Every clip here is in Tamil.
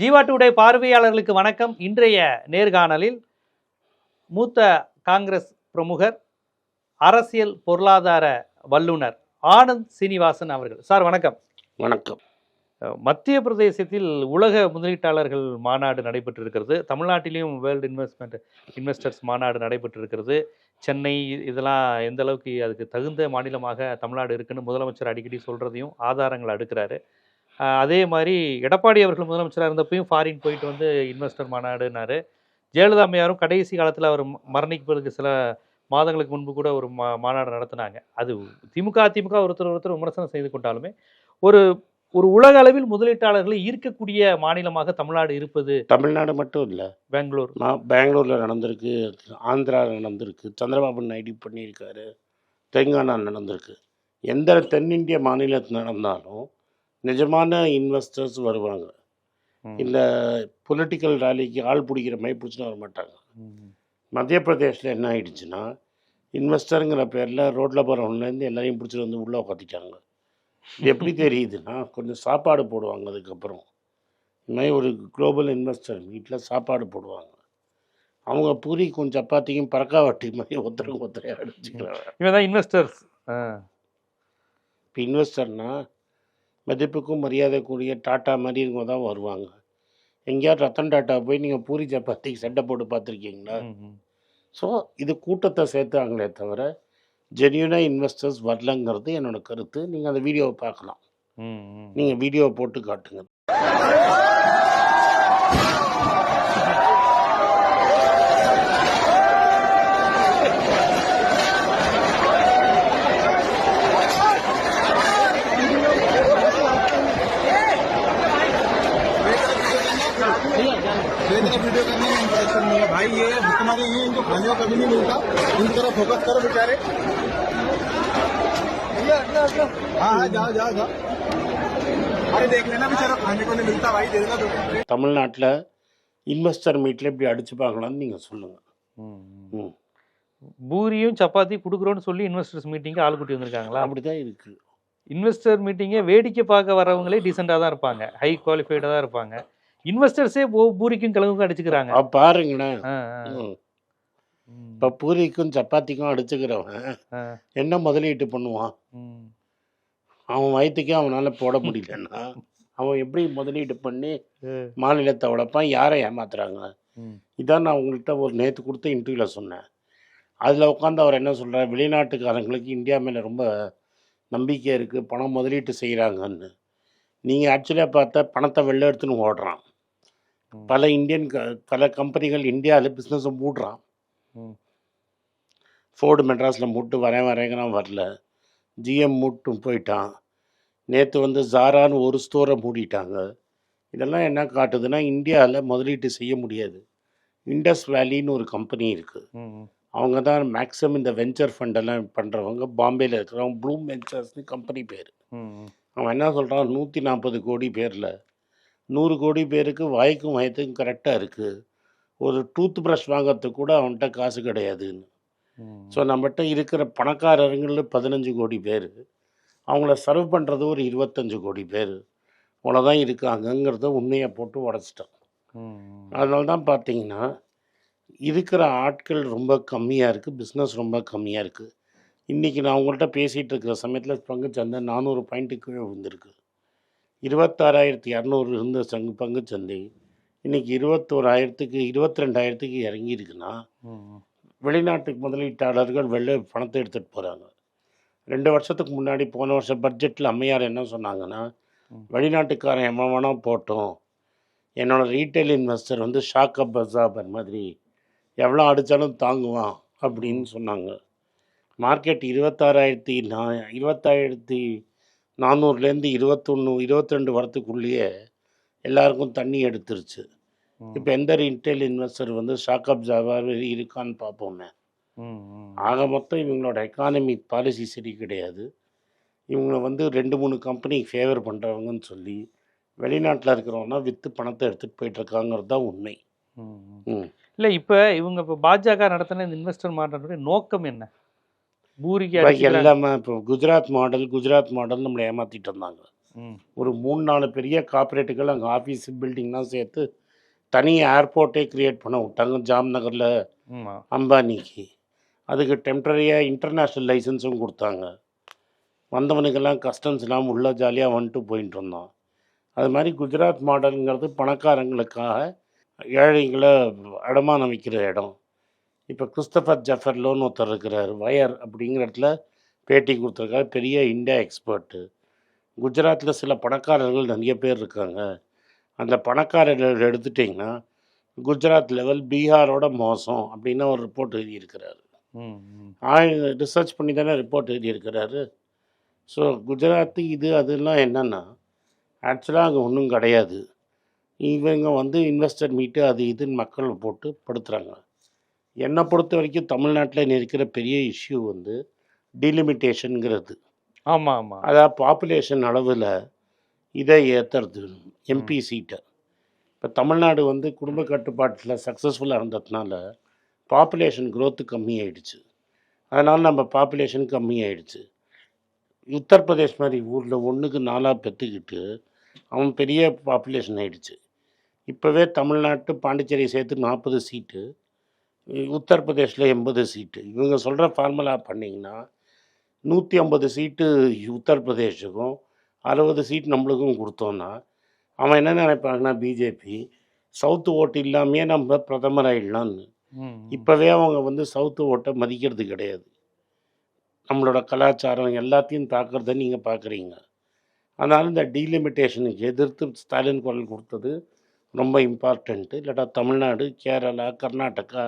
ஜீவா டுடே பார்வையாளர்களுக்கு வணக்கம். இன்றைய நேர்காணலில் மூத்த காங்கிரஸ் பிரமுகர் அரசியல் பொருளாதார வல்லுனர் ஆனந்த் சீனிவாசன் அவர்கள். சார் வணக்கம். வணக்கம். மத்திய பிரதேசத்தில் உலக முதலீட்டாளர்கள் மாநாடு நடைபெற்று இருக்கிறது தமிழ்நாட்டிலையும் வேர்ல்டு இன்வெஸ்ட்மெண்ட் இன்வெஸ்டர்ஸ் மாநாடு நடைபெற்று இருக்கிறது சென்னை இதெல்லாம் எந்த அளவுக்கு அதுக்கு தகுந்த மாநிலமாக தமிழ்நாடு இருக்குன்னு முதலமைச்சர் அடிக்கடி சொல்றதையும் ஆதாரங்களை அடுக்கிறாரு. அதே மாதிரி எடப்பாடி அவர்கள் முதலமைச்சராக இருந்தப்பையும் ஃபாரின் போயிட்டு வந்து இன்வெஸ்டர் மாநாடுனாரு. ஜெயலலிதா அம்மையாரும் கடைசி காலத்தில் அவர் மரணிப்பதற்கு சில மாதங்களுக்கு முன்பு கூட ஒரு மா மாநாடு நடத்தினாங்க. அது திமுக அதிமுக ஒருத்தர் ஒருத்தர் விமர்சனம் செய்து கொண்டாலுமே ஒரு ஒரு உலக அளவில் முதலீட்டாளர்களை ஈர்க்கக்கூடிய மாநிலமாக தமிழ்நாடு இருப்பது தமிழ்நாடு மட்டும் இல்லை. பெங்களூர். நான் பெங்களூரில் நடந்திருக்கு ஆந்திரா நடந்திருக்கு சந்திரபாபு நாயுடு பண்ணியிருக்காரு தெலுங்கானா நடந்திருக்கு. எந்த தென்னிந்திய மாநிலத்தில் நடந்தாலும் நிஜமான இன்வெஸ்டர்ஸ் வருவாங்க. இந்த பொலிட்டிக்கல் ரேலிக்கு ஆள் பிடிக்கிற மாதிரி பிடிச்சிட்டு வர மாட்டாங்க. மத்திய பிரதேசில் என்ன ஆயிடுச்சுன்னா இன்வெஸ்டருங்கிற பேரில் ரோட்டில் போகிறவங்கலேருந்து எல்லாரையும் பிடிச்சிட்டு வந்து உள்ளே உட்காத்திட்டாங்க இது எப்படி தெரியுதுன்னா கொஞ்சம் சாப்பாடு போடுவாங்க அதுக்கப்புறம். இந்த மாதிரி ஒரு குளோபல் இன்வெஸ்டர் வீட்டில் சாப்பாடு போடுவாங்க. அவங்க பூரிக்கும் சப்பாத்திக்கும் பறக்கா வட்டி மாதிரி ஒருத்தருக்கு ஒருத்தரையாக அடிச்சுக்கிறாங்க இவன் தான் இன்வெஸ்டர்ஸ் இப்போ இன்வெஸ்டர்னா மதிப்புக்கும் மரியாதைக்குரிய டாட்டா மாதிரி இருக்கவங்க தான் வருவாங்க. எங்கேயாவது ரத்தன் டாட்டா போய் நீங்கள் பூரி சப்பாத்திக்கு சட்டை போட்டு பார்த்துருக்கீங்களா? ஸோ இது கூட்டத்தை சேர்த்தாங்களே தவிர ஜென்யூனாக இன்வெஸ்டர்ஸ் வரலங்கிறது என்னோட கருத்து. நீங்கள் அந்த வீடியோவை பார்க்கலாம். நீங்கள் வீடியோவை போட்டு காட்டுங்க. तुम्हारे ये इनको खाने को कभी नहीं मिलता इनकी तरफ फोकस करो बेचारे हाँ हाँ जाओ जाओ जाओ अरे देख लेना बेचारा खाने को नहीं मिलता भाई दे देना दो तीन தமிழ்நாட்டில் இன்வெஸ்டர் மீட்டில் இப்படி அடிச்சுப்பாங்களான்னு நீங்கள் சொல்லுங்கள் ம் பூரியும் சப்பாத்தி கொடுக்குறோன்னு சொல்லி இன்வெஸ்டர்ஸ் மீட்டிங்கு ஆள் கூட்டி வந்திருக்காங்களா அப்படி தான் இருக்குது இன்வெஸ்டர் மீட்டிங்கே வேடிக்கை பார்க்க வரவங்களே டீசெண்டாக தான் இருப்பாங்க ஹை குவாலிஃபைடாக தான் இருப்பாங்க இன்வெஸ்டர்ஸே பூரிக்கும் கிழங்குக்கும் அடிச்சுக்கிறாங்க அப்ப இப்போ பூரிக்கும் சப்பாத்திக்கும் அடிச்சுக்கிறவன் என்ன முதலீட்டு பண்ணுவான்? அவன் வயிற்றுக்கே அவனால் போட முடியலன்னா அவன் எப்படி முதலீடு பண்ணி மாநிலத்தை உழைப்பான் யாரை ஏமாத்துறாங்க? இதான் நான் உங்கள்கிட்ட ஒரு நேற்று கொடுத்த இன்டர்வியூவில் சொன்னேன். அதில் உட்காந்து அவர் என்ன சொல்கிறார் வெளிநாட்டுக்காரங்களுக்கு இந்தியா மேலே ரொம்ப நம்பிக்கை இருக்குது பணம் முதலீட்டு செய்கிறாங்கன்னு நீங்கள் ஆக்சுவலாக பார்த்தா பணத்தை வெளில எடுத்துன்னு ஓடுறான். பல இந்தியன் க பல கம்பெனிகள் இந்தியாவில் பிஸ்னஸை மூடுறான். ஃபோர்டு மெட்ராஸில் மூட்டு வரேன் வரேங்கிறான் வரல. ஜிஎம் மூட்டும் போயிட்டான். நேற்று வந்து ஜாரான்னு ஒரு ஸ்டோரை மூடிட்டாங்க. இதெல்லாம் என்ன காட்டுதுன்னா இந்தியாவில் முதலீட்டு செய்ய முடியாது. இண்டஸ் வேலின்னு ஒரு கம்பெனி இருக்குது அவங்க தான் மேக்ஸிமம் இந்த வெஞ்சர் ஃபண்டெல்லாம் பண்ணுறவங்க பாம்பேயில் இருக்கிறவங்க ப்ளூம் வெஞ்சர்ஸ்னு கம்பெனி பேர். அவன் என்ன சொல்கிறான் நூற்றி நாற்பது கோடி பேரில். நூறு கோடி பேருக்கு வாய்க்கும் வயத்துக்கும் கரெக்டாக இருக்குது ஒரு டூத் ப்ரஷ் வாங்குறதுக்கு கூட அவன்கிட்ட காசு கிடையாதுன்னு. ஸோ நம்மகிட்ட இருக்கிற பணக்காரருங்களில் பதினஞ்சு கோடி பேர். அவங்கள சர்வ் பண்ணுறது ஒரு இருபத்தஞ்சு கோடி பேர். அவ்வளோதான் இருக்காங்கங்கிறத உண்மையை போட்டு உடச்சிட்டான் ம், அதனால தான் பார்த்தீங்கன்னா இருக்கிற ஆட்கள் ரொம்ப கம்மியாக இருக்குது பிஸ்னஸ் ரொம்ப கம்மியாக இருக்குது இன்றைக்கி நான் உங்கள்கிட்ட பேசிகிட்டு இருக்கிற சமயத்தில் பங்குச்சந்தை நானூறு பாயிண்ட்டு கீழே விழுந்திருக்கு. இருபத்தாறாயிரத்தி இரநூறு இருந்த சங்கு பங்குச்சந்தை இன்றைக்கி இருபத்தோராயிரத்துக்கு இருபத்தி ரெண்டாயிரத்துக்கு இறங்கியிருக்குன்னா ம், வெளிநாட்டு முதலீட்டாளர்கள் வெளில பணத்தை எடுத்துகிட்டு போகிறாங்க ரெண்டு வருஷத்துக்கு முன்னாடி போன வருஷம் பட்ஜெட்டில் அம்மையார் என்ன சொன்னாங்கன்னா. வெளிநாட்டுக்காரன் எவன் வேணால் போட்டோம். என்னோட ரீட்டைல் இன்வெஸ்டர் வந்து ஷாக் அப் பசாபர் மாதிரி எவ்வளோ அடித்தாலும் தாங்குவான் அப்படின்னு சொன்னாங்க. மார்க்கெட் இருபத்தாறாயிரத்தி நா இருபத்தாயிரத்தி நானூறுலேருந்து இருபத்தொன்று இருபத்தி ரெண்டு வரத்துக்குள்ளேயே எல்லாருக்கும் தண்ணி எடுத்துருச்சு. இப்போ எந்த ரீட்டைல் இன்வெஸ்டர் வந்து ஷாக் அப் ஜாபார் இருக்கான்னு பார்ப்போமே. ஆக மொத்தம் இவங்களோட எக்கானமி பாலிசி சரி கிடையாது. இவங்க வந்து ரெண்டு மூணு கம்பெனி ஃபேவர் பண்ணுறவங்கன்னு சொல்லி வெளிநாட்டில் இருக்கிறவங்கன்னா விற்று பணத்தை எடுத்துகிட்டு போயிட்டுருக்காங்கிறது தான் உண்மை. இல்ல இப்ப இவங்க இப்ப பாஜக நடத்தின இந்த இன்வெஸ்டர் மாநாட்டுடைய நோக்கம் என்ன? பூரிக்கு. எல்லாமே இப்போ குஜராத் மாடல் குஜராத் மாடல் நம்மளை ஏமாற்றிட்டு இருந்தாங்க. ஒரு மூணு நாலு பெரிய கார்ப்பரேட்டுகள் அங்கே ஆஃபீஸ் பில்டிங்லாம் சேர்த்து தனி ஏர்போர்ட்டே கிரியேட் பண்ண விட்டாங்க. ஜாம்நகரில் அம்பானிக்கு. அதுக்கு டெம்ப்ரரியாக இன்டர்நேஷ்னல் லைசன்ஸும் கொடுத்தாங்க. வந்தவனுக்கெல்லாம் கஸ்டம்ஸ் இல்லாமல் உள்ளே ஜாலியாக வந்துட்டு போயிட்டு இருந்தான் அது மாதிரி குஜராத் மாடலுங்கிறது பணக்காரங்களுக்காக ஏழைகளை அடமானம் வைக்கிற இடம். இப்போ கிறிஸ்டபர் ஜஃபர்லோன்னு ஒருத்தர் இருக்கிறார். வயர் அப்படிங்கிற இடத்துல பேட்டி கொடுத்துருக்காரு. பெரிய இந்தியா எக்ஸ்பர்ட்டு குஜராத்தில் சில பணக்காரர்கள் நிறைய பேர் இருக்காங்க. அந்த பணக்காரர்கள் எடுத்துட்டிங்கன்னா குஜராத் லெவல் பீகாரோட மோசம் அப்படின்னு ஒரு ரிப்போர்ட் எழுதியிருக்கிறாரு. ம் ம். ஆய் ரிசர்ச் பண்ணி தானே ரிப்போர்ட் எழுதியிருக்கிறாரு. ஸோ குஜராத்து இது அதெல்லாம் என்னென்னா ஆக்சுவலாக அங்கே ஒன்றும் கிடையாது. இவங்க வந்து இன்வெஸ்டர் மீட்டு அது இதுன்னு மக்கள் போட்டு படுத்துகிறாங்க என்னை பொறுத்த வரைக்கும் தமிழ்நாட்டில் இருக்கிற பெரிய இஷ்யூ வந்து டீலிமிட்டேஷனுங்கிறது ஆமா ஆமா அதாவது பாப்புலேஷன் அளவில் இதை ஏற்றுறது எம்பி சீட்டை இப்போ தமிழ்நாடு வந்து குடும்ப கட்டுப்பாட்டில் சக்ஸஸ்ஃபுல்லாக இருந்ததுனால பாப்புலேஷன் growth கம்மியாயிடுச்சு. அதனால் நம்ம பாப்புலேஷன் கம்மியாயிடுச்சு. உத்தரப்பிரதேஷ் மாதிரி ஊரில் ஒன்றுக்கு நாலாக பெற்றுக்கிட்டு அவன் பெரிய பாப்புலேஷன் ஆயிடுச்சு. இப்போவே தமிழ்நாட்டு பாண்டிச்சேரி சேர்த்து நாற்பது சீட்டு உத்தரப்பிரதேஷில் எண்பது சீட்டு. இவங்க சொல்கிற ஃபார்முலா பண்ணிங்கன்னா நூற்றி ஐம்பது சீட்டு உத்தரப்பிரதேஷுக்கும் அறுபது சீட் நம்மளுக்கும் கொடுத்தோன்னா அவன் என்ன நினைப்பாங்கன்னா பிஜேபி சவுத்து ஓட்டு இல்லாமையே நம்ம பிரதமர் ஆயிடலான்னு. இப்போவே அவங்க வந்து சவுத்து ஓட்டை மதிக்கிறது கிடையாது. நம்மளோட கலாச்சாரம் எல்லாத்தையும் தாக்குறத நீங்கள் பார்க்குறீங்க அதனால் இந்த டீலிமிட்டேஷனுக்கு எதிர்த்து ஸ்டாலின் குரல் கொடுத்தது ரொம்ப இம்பார்ட்டண்ட்டு இல்லாட்டா தமிழ்நாடு கேரளா கர்நாடகா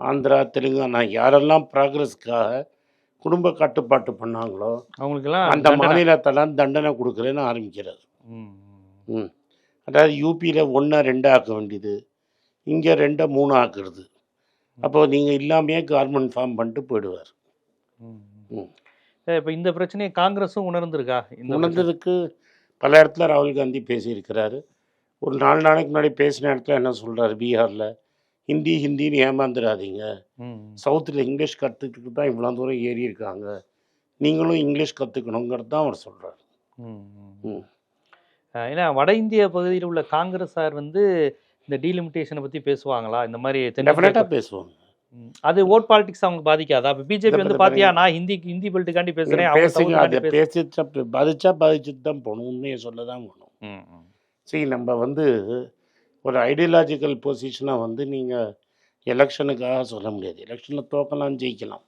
ஆந்திரா தெலுங்கானா யாரெல்லாம் ப்ராக்ரஸ்க்காக குடும்ப கட்டுப்பாட்டு பண்ணாங்களோ அவங்களுக்கெல்லாம் அந்த. மாநிலத்தெல்லாம் தண்டனை கொடுக்குறேன்னு ஆரம்பிக்கிறார். ம் அதாவது யூபியில் ஒன்றா ரெண்டு ஆக்க வேண்டியது இங்கே ரெண்டை மூணு ஆக்குறது. அப்போ நீங்கள் இல்லாமையே கவர்மெண்ட் ஃபார்ம் பண்ணிட்டு போயிடுவார். இப்ப இந்த பிரச்சனையை காங்கிரஸும் உணர்ந்திருக்கா? உணர்ந்ததுக்கு பல இடத்துல ராகுல் காந்தி பேசியிருக்கிறாரு. ஒரு நாலு நாளைக்கு முன்னாடி பேசின இடத்துல என்ன சொல்கிறாரு பீகாரில்? ஹிந்தி ஹிந்தின்னு ஏமாந்துடாதீங்க. சவுத்தில் இங்கிலீஷ் கற்றுக்கிட்டு தான் இவ்வளோ தூரம் ஏறி இருக்காங்க. நீங்களும் இங்கிலீஷ் கற்றுக்கணுங்கிறது தான் அவர் சொல்கிறார் ஏன்னா வட இந்திய பகுதியில் உள்ள காங்கிரஸார் வந்து இந்த டீலிமிட்டேஷனை பத்தி பேசுவாங்களா? இந்த மாதிரி டெஃபினட்டாக பேசுவாங்க. அது ஓட் பாலிடிக்ஸ் அவங்க பாதிக்காதா? இப்ப பிஜேபி வந்து பாத்தியா நான் ஹிந்தி ஹிந்தி பெல்ட்டுக்காண்டி பேசுறேன் அவங்க பேசுங்க அதை. பேசிச்சா பாதிச்சா பாதிச்சுட்டு தான் போகணும் உண்மையை சொல்ல தான் போகணும். சரி நம்ம வந்து ஒரு ஐடியாலஜிக்கல் பொசிஷனாக வந்து நீங்கள் எலெக்ஷனுக்காக சொல்ல முடியாது. எலெக்ஷனில் தோக்கலாம் ஜெயிக்கலாம்.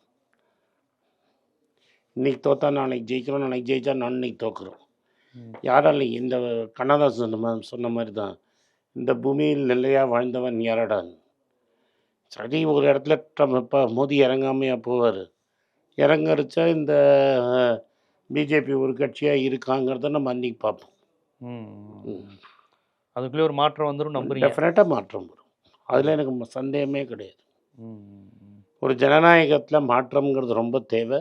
இன்னைக்கு தோத்தா நாளைக்கு ஜெயிக்கிறோம் நாளைக்கு ஜெயிச்சா நான் இன்னைக்கு தோக்குறோம். யாரால இந்த கண்ணதாசன் சொன்ன சொன்ன மாதிரி தான் இந்த பூமியில் நிலையாக வாழ்ந்தவன் யாரடான்? சரி ஒரு இடத்துல இப்போ மோதி இறங்காமையா போவார். இறங்கரிச்சா இந்த பிஜேபி ஒரு கட்சியாக இருக்காங்கிறத நம்ம அன்னைக்கு பார்ப்போம். அதுக்குள்ளே ஒரு மாற்றம் வந்துரும் நம்புறீங்க. டெஃபினட்டாக மாற்றம் வரும். அதில் எனக்கு சந்தேகமே கிடையாது. ஒரு ஜனநாயகத்தில் மாற்றம்ங்கிறது ரொம்ப தேவை.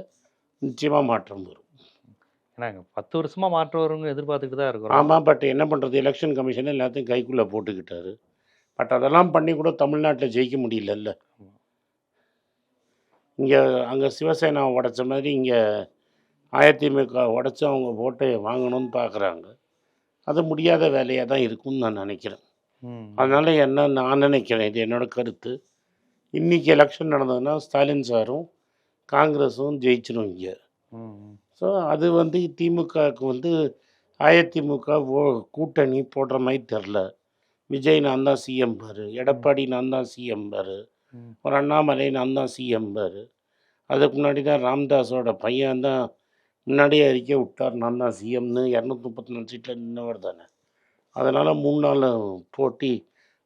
நிச்சயமாக மாற்றம் வரும். ஏன்னா பத்து வருஷமா மாற்றம் வரும்னு எதிர்பார்த்துட்டு தான் இருக்கிறோம். ஆமாம் பட் என்ன பண்ணுறது எலெக்ஷன் கமிஷன் எல்லாத்தையும் கைக்குள்ளே போட்டுக்கிட்டாரு. பட் அதெல்லாம் பண்ணி கூட தமிழ்நாட்டில் ஜெயிக்க முடியலல்ல. இங்கே அங்கே சிவசேனா உடைச்ச மாதிரி இங்கே அதிமுக உடைச்சு அவங்க ஓட்டை வாங்கணும்னு பார்க்குறாங்க அது முடியாத வேலையாக தான் இருக்கும்னு நான் நினைக்கிறேன். அதனால் என்ன நான் நினைக்கிறேன் இது என்னோட கருத்து. இன்றைக்கி எலெக்ஷன் நடந்ததுன்னா ஸ்டாலின் சாரும் காங்கிரஸும் ஜெயிச்சிரும் இங்கே. ஸோ அது வந்து திமுகவுக்கு வந்து அதிமுக ஓ கூட்டணி போடுற மாதிரி தெரில விஜய் நான் தான் சிஎம் பாரு எடப்பாடி நான் தான் சிஎம் பாரு. ஒரு அண்ணாமலை நான் தான் சிஎம் பாரு. அதுக்கு முன்னாடி தான் ராம்தாஸோட பையன் தான் முன்னாடியே அறிக்கை விட்டார் நான் தான் சிஎம்னு இரநூத்தி முப்பத்தி நாலு சீட்டில் நின்னவர் தானே. அதனால் மூணு நாள் போட்டி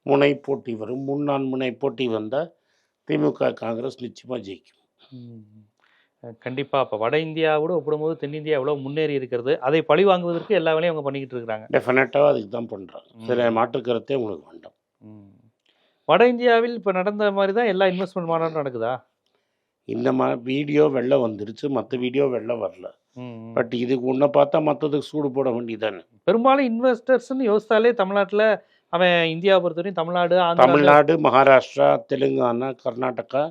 முனை போட்டி வரும். மூணு நாள் முனை போட்டி வந்தால் திமுக காங்கிரஸ் நிச்சயமாக ஜெயிக்கும். ம். அஹ் கண்டிப்பா. அப்ப வட இந்தியாவோட ஒப்பிடும்போது தென்னிந்தியா எவ்வளவு முன்னேறி இருக்கிறது அதை பழி வாங்குவதற்கு எல்லா வேலையும் அவங்க பண்ணிக்கிட்டு இருக்காங்க டெஃபினட்டாக அதுக்கு தான் பண்ணுறாங்க ம். இதில் மாற்று கருத்தே உங்களுக்கு வேண்டாம். வட இந்தியாவில் இப்ப நடந்த மாதிரி தான் எல்லா இன்வெஸ்ட்மெண்ட் மாநாடும் நடக்குதா? இந்த மா வீடியோ வெளில வந்துருச்சு மற்ற வீடியோ வெளில வரல. பட் இதுக்கு ஒன்றை பார்த்தா மற்றதுக்கு சூடு போட வேண்டியதானே பெரும்பாலும் இன்வெஸ்டர்ஸ்னு யோசித்தாலே தமிழ்நாட்டுல அவன் இந்தியாவை பொறுத்தவரையும் தமிழ்நாடு தமிழ்நாடு மகாராஷ்டிரா தெலுங்கானா கர்நாடகா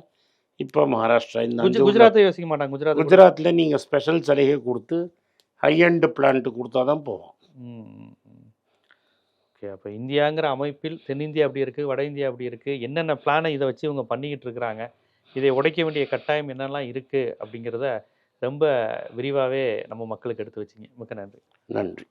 இப்போ மகாராஷ்டிரா இந்த குஜராத்தை யோசிக்க மாட்டாங்க குஜராத் குஜராத்தில் நீங்கள் ஸ்பெஷல் சலுகை கொடுத்து ஹை அண்ட் பிளான்ட்டு கொடுத்தா தான் போவோம் ஓகே அப்போ இந்தியாங்கிற அமைப்பில் தென்னிந்தியா அப்படி இருக்குது வட இந்தியா அப்படி இருக்குது என்னென்ன பிளானை இதை வச்சு இவங்க பண்ணிக்கிட்டு இருக்கிறாங்க இதை உடைக்க வேண்டிய கட்டாயம் என்னெல்லாம் இருக்குது அப்படிங்கிறத ரொம்ப விரிவாகவே நம்ம மக்களுக்கு எடுத்து வச்சிங்க. மிக்க நன்றி. நன்றி.